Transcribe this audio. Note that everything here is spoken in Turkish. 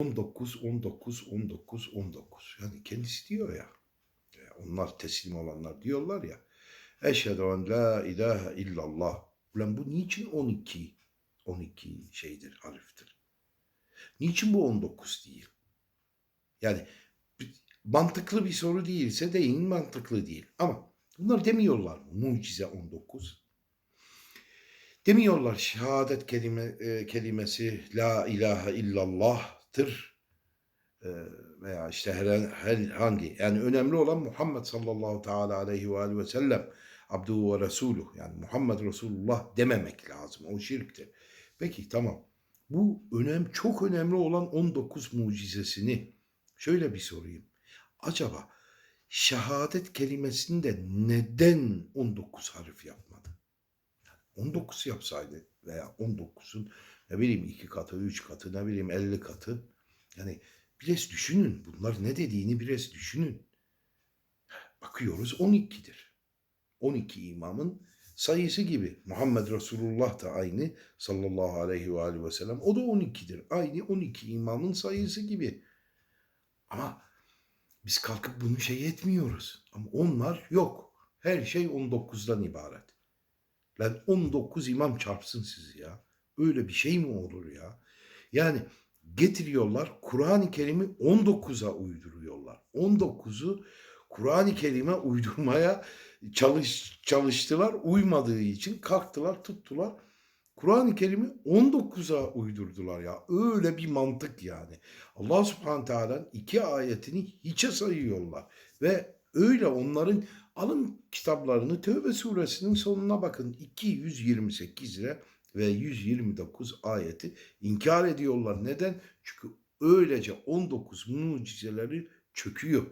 19, 19, 19, 19. Yani kendisi diyor ya. Onlar teslim olanlar diyorlar ya. Eşhedü en la ilahe illallah. Ulan bu niçin 12? 12 şeydir, harftir. Niçin bu 19 değil? Yani mantıklı bir soru değilse deyin mantıklı değil. Ama bunlar demiyorlar mı? Mucize 19. Demiyorlar şehadet kelime, e, kelimesi la ilahe illallah'tır. E, veya işte her, herhangi yani önemli olan Muhammed sallallahu teala aleyhi ve aleyhi ve sellem abduhu ve resuluh yani Muhammed Resulullah dememek lazım. O şirktir. Peki tamam. Bu önem çok önemli olan 19 mucizesini şöyle bir sorayım. Acaba şehadet kelimesini de neden 19 harf yapmadı? 19 yapsaydı veya 19'un ne bileyim iki katı, üç katı, ne bileyim 50 katı. Yani biraz düşünün. Bunlar ne dediğini biraz düşünün. Bakıyoruz 12'dir. 12 imamın sayısı gibi. Muhammed Resulullah da aynı sallallahu aleyhi ve aleyhi ve sellem. O da 12'dir. Aynı 12 imamın sayısı gibi. Ama biz kalkıp bunu şey etmiyoruz. Ama onlar yok. Her şey 19'dan ibaret. Lan 19 imam çarpsın sizi ya. Öyle bir şey mi olur ya? Yani getiriyorlar Kur'an-ı Kerim'i 19'a uyduruyorlar. 19'u Kur'an-ı Kerim'e uydurmaya çalış, çalıştılar. Uymadığı için kalktılar tuttular. Kur'an-ı Kerim'i 19'a uydurdular ya. Öyle bir mantık yani. Allah subhanahu teala'nın iki ayetini hiçe sayıyorlar. Ve öyle onların alın kitaplarını Tövbe suresinin sonuna bakın. 228 ile ve 129 ayeti inkar ediyorlar. Neden? Çünkü öylece 19 mucizeleri çöküyor.